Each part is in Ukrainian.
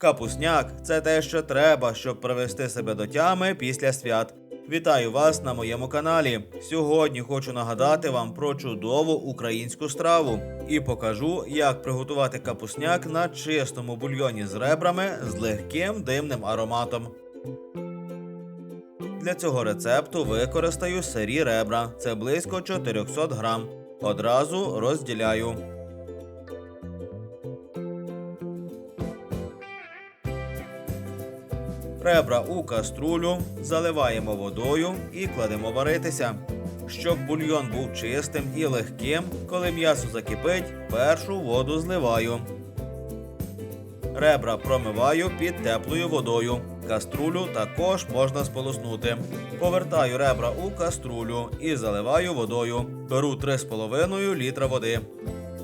Капусняк це те, що треба, щоб привести себе до тями після свят. Вітаю вас на моєму каналі. Сьогодні хочу нагадати вам про чудову українську страву і покажу, як приготувати капусняк на чистому бульйоні з ребрами з легким димним ароматом. Для цього рецепту використаю сирі ребра. Це близько 400 грам. Одразу розділяю. Ребра у каструлю заливаємо водою і кладемо варитися. Щоб бульйон був чистим і легким, коли м'ясо закипить, першу воду зливаю. Ребра промиваю під теплою водою. Каструлю також можна сполоснути. Повертаю ребра у каструлю і заливаю водою. Беру 3,5 літра води.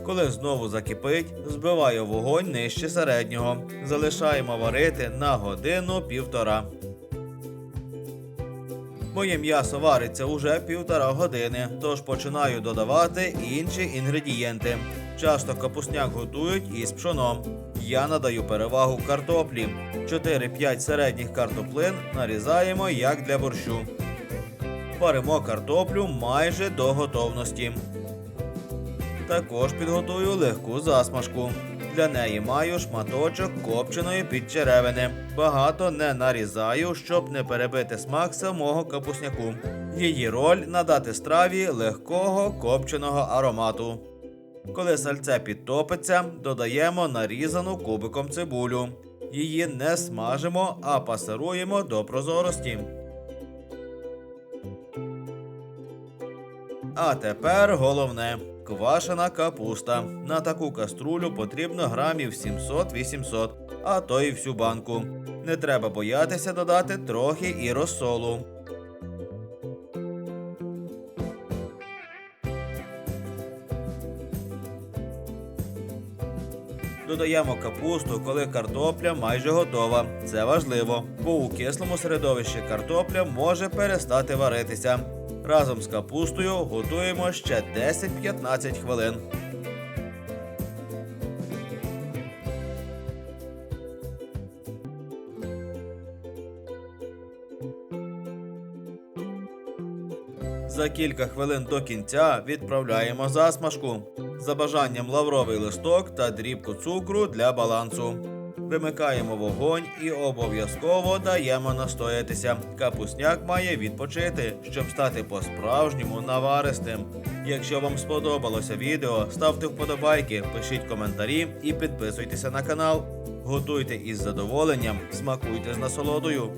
Коли знову закипить, збиваю вогонь нижче середнього. Залишаємо варити на годину півтора. Моє м'ясо вариться уже півтора години, тож починаю додавати інші інгредієнти. Часто капусняк готують із пшоном. Я надаю перевагу картоплі. 4-5 середніх картоплин нарізаємо як для борщу. Варимо картоплю майже до готовності. Також підготую легку засмажку. Для неї маю шматочок копченої підчеревини. Багато не нарізаю, щоб не перебити смак самого капусняку. Її роль надати страві легкого копченого аромату. Коли сальце підтопиться, додаємо нарізану кубиком цибулю. Її не смажимо, а пасируємо до прозорості. А тепер головне квашена капуста. На таку каструлю потрібно грамів 700-800, а то й всю банку. Не треба боятися додати трохи і розсолу. Додаємо капусту, коли картопля майже готова. Це важливо, бо у кислому середовищі картопля може перестати варитися. Разом з капустою готуємо ще 10-15 хвилин. За кілька хвилин до кінця відправляємо засмажку. За бажанням лавровий листок та дрібку цукру для балансу. Вимикаємо вогонь і обов'язково даємо настоятися. Капусняк має відпочити, щоб стати по-справжньому наваристим. Якщо вам сподобалося відео, ставте вподобайки, пишіть коментарі і підписуйтеся на канал. Готуйте із задоволенням, смакуйте з насолодою.